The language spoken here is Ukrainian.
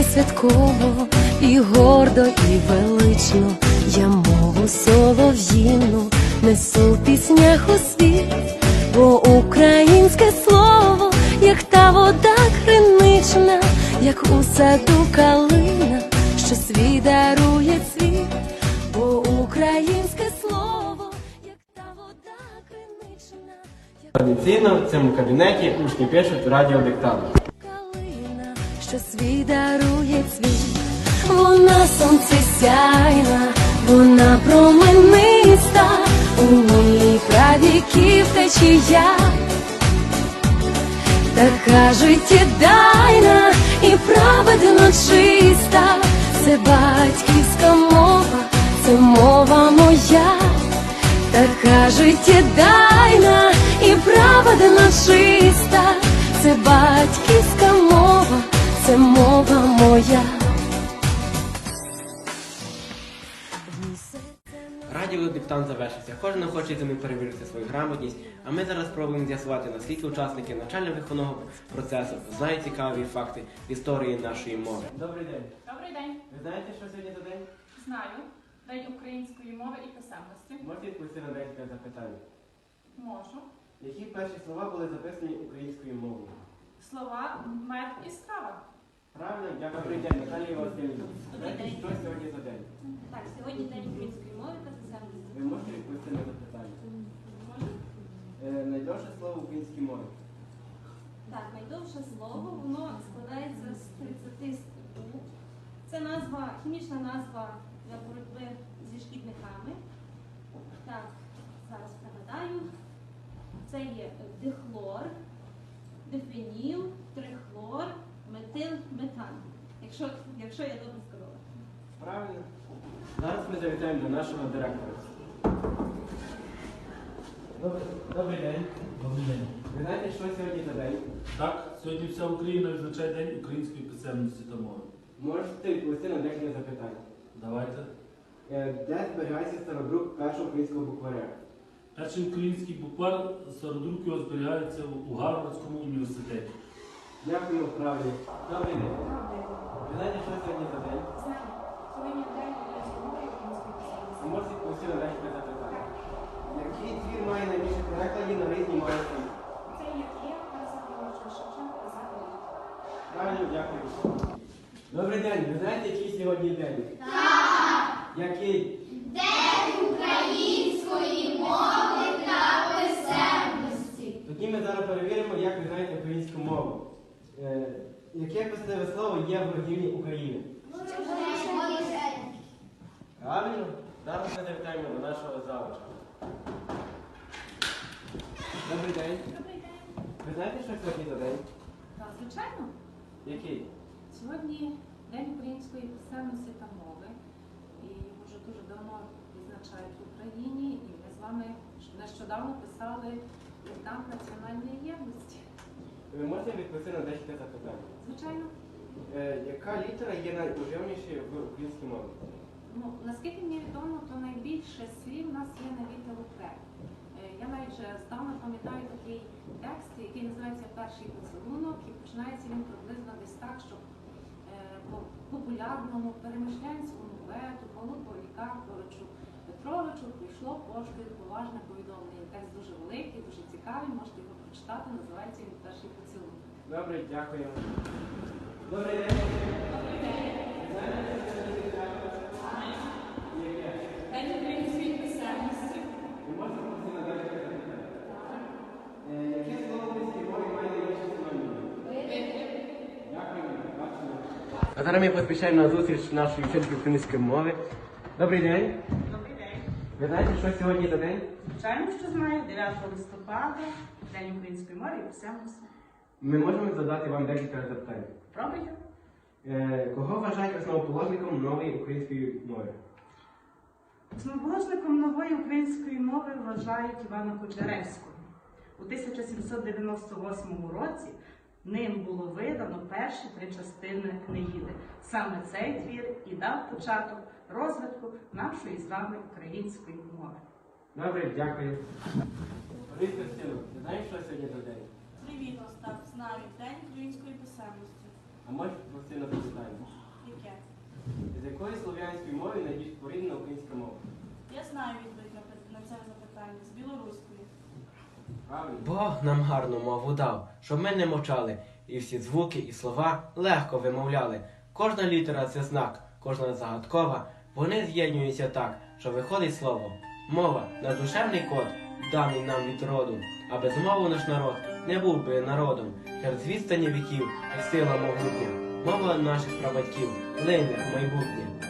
й святково, і гордо, і велично. Я мову солов'їну несу в піснях у світ, бо українське слово, як та вода кринична, як у саду калина, що свій дарує цвіт, бо українське слово, як та вода кринична, Традиційно в цьому кабінеті учні пишуть радіодиктант. Що свій дарує цвіт, вона сонце сяйна, вона промениста, у ній правіків течія, така життєдайна і праведно чиста, це батьківська мова, це мова моя. Така життєдайна і праведна чиста, це батьківська мова, це мова моя. Ній Радіодиктант завершився. Кожен хоче з ними перевірити свою грамотність, а ми зараз спробуємо з'ясувати, наскільки учасники навчально-виховного процесу знають цікаві факти історії нашої мови. Добрий день. Добрий день. Ви знаєте, що сьогодні за день? Знаю. День української мови і писемності. Можете відповісти на декілька запитань. Можу. Які перші слова були записані українською мовою? Слова мед і страва. Правильно, дякую. Добрий день, Наталія Васильівна. Знаєте, що сьогодні за день? Так, сьогодні день української мови та писемності. Ви можете відповісти на запитання? Е, найдовше слово в українській мові. Так, найдовше слово, воно складається з 30 букв. Це назва, хімічна назва для боротьби зі шкідниками. Так, зараз пригадаю. Це є дихлор, дифеніл, трихлор, метил, метан. Якщо, якщо я добре сказала. Правильно. Зараз ми завітаємо до нашого директора. Добрий, добрий день. Добрий день. Ви знаєте, що сьогодні за день? Так, сьогодні вся Україна відзначає День української писемності та мови. Можете відповісти на декілька запитань. Давайте. Е, Де зберігається стародрук першого українського букваря? Перший український буквар Сародрук його зберігається у Гарвардському університеті. Дякую, правильно. Добрий день. Ви знаєте, що сьогодні за день? Знаю. Сьогодні день української мови і української писемності. Можете на декілька запитань. Який твір має найбільше перекладів на різні мови світу? Це є є Тараса Григоровича Шевченка «Заповідь». Правильно, дякую. Добрий день. Ви знаєте, який сьогодні день? Так. Який? Мову. Е, яке письмове слово є в родині України? Правильно? Зараз ми завітаємо до нашого завуча. Добрий день. Добрий день. Ви знаєте, що сьогодні за день? Так, звичайно. Який? Сьогодні День української писемності та мови. І його вже дуже давно відзначають в Україні. І ми з вами нещодавно писали диктант національної єдності. Ви можете відповісти на декілька запитань. Звичайно. Е, яка літера є найуживнішою в українській мові? Ну, наскільки мені відомо, то найбільше слів у нас є на літеру П. Е, Я навіть вже здавна пам'ятаю такий текст, який називається Перший поцілунок, і починається він приблизно десь так, що е, по популярному перемишлянському поету Павлу Полікарповичу Петровичу прийшло поштою поважне повідомлення. Текст дуже великий, дуже цікавий, можете прочитати, називається він Перший поцілунок. Добре, дякую. Добрий день. День української писемності. Ви можете відповісти на декілька запитань? Е, яке слово в мові має найбільше синонімів? Дякую, бачимо. А зараз ми поспішаємо на зустріч нашої вчительки української мови. Добрий день. Добрий день. Ви знаєте, що сьогодні за день? Звичайно, що знаю, 9 листопада, День української мови і писемності. Ми можемо задати вам декілька запитань. Пробуйте. Е, кого вважають основоположником нової української мови? Основоположником нової української мови вважають Івана Котляревського. У 1798 році ним було видано перші три частини Енеїди. Саме цей твір і дав початок розвитку нашої з вами української мови. Добре, дякую. Борис Костянов, ти знаєш, що сьогодні за день? Привіт, Остап. Знаю День української писемності. А можеш прости на запитання? З якої слов'янської мови найбільш порівняна українська мова? Я знаю відповідь на, пи- на це запитання з білоруської. Правильно. Бог нам гарну мову дав, щоб ми не мовчали, і всі звуки і слова легко вимовляли. Кожна літера це знак, кожна загадкова. Вони з'єднуються так, що виходить слово. Мова надушевний код, даний нам від роду, а без мови наш народ не був би народом. Через відстані віків і сила могутня. Мова наших прабатьків, лине майбутнє.